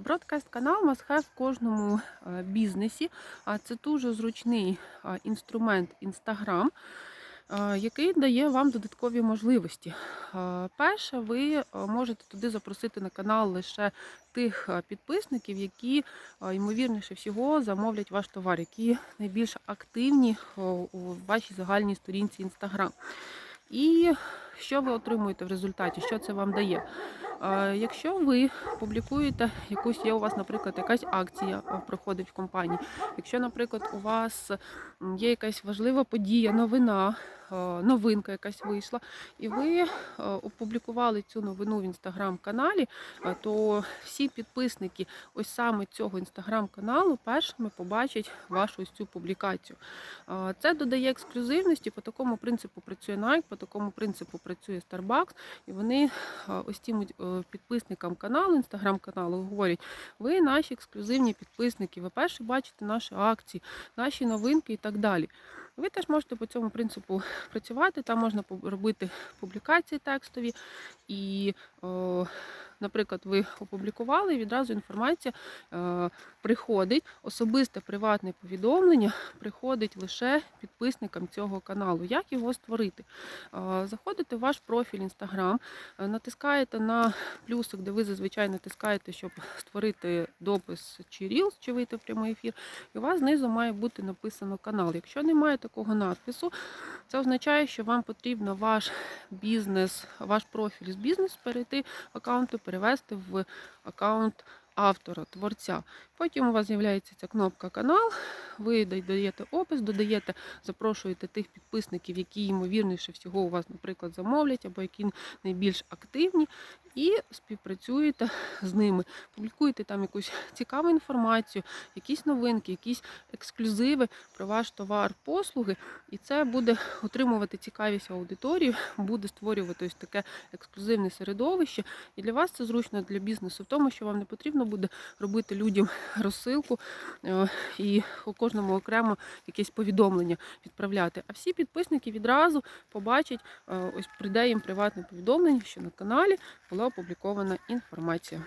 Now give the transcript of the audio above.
Бродкаст канал must в кожному е, бізнесі. Це дуже зручний інструмент Instagram, який дає вам додаткові можливості. Перше, ви е, можете туди запросити на канал лише тих е, підписників, які ймовірніше всього замовлять ваш товар, які найбільш активні у вашій загальній сторінці Instagram. І що ви отримуєте в результаті? Що це вам дає? Якщо ви публікуєте якусь, є у вас, наприклад, якась акція проходить в компанії, якщо, наприклад, у вас є якась важлива подія, новина, новинка якась вийшла, і ви е, опублікували цю новину в інстаграм-каналі, е, то всі підписники ось саме цього інстаграм-каналу першими побачать вашу ось цю публікацію. Е, Це додає ексклюзивності, по такому принципу працює Nike, по такому принципу працює Starbucks, і вони е, ось цим е, підписникам каналу, інстаграм-каналу говорять, ви наші ексклюзивні підписники, ви перші бачите наші акції, наші новинки і так далі. Ви теж можете по цьому принципу працювати, там можна робити публікації текстові і, наприклад, ви опублікували і відразу інформація е, приходить, особисте приватне повідомлення приходить лише підписникам цього каналу. Як його створити? Е, Заходите в ваш профіль Instagram, е, натискаєте на плюсик, де ви зазвичай натискаєте, щоб створити допис чи Reels, чи вийти в прямий ефір. І у вас знизу має бути написано канал. Якщо немає такого надпису, це означає, що вам потрібно ваш бізнес, ваш профіль з бізнесу перейти в аккаунту, перевести в аккаунт автора, творця. Потім у вас з'являється ця кнопка канал, ви додаєте опис, додаєте, запрошуєте тих підписників, які ймовірніше всього у вас, наприклад, замовлять, або які найбільш активні, і співпрацюєте з ними. Публікуєте там якусь цікаву інформацію, якісь новинки, якісь ексклюзиви про ваш товар, послуги, і це буде отримувати цікавість аудиторії, буде створювати ось таке ексклюзивне середовище. І для вас це зручно для бізнесу в тому, що вам не потрібно буде робити людям розсилку е, і у кожному окремо якесь повідомлення відправляти. А всі підписники відразу побачать, е, ось прийде їм приватне повідомлення, що на каналі була опублікована інформація.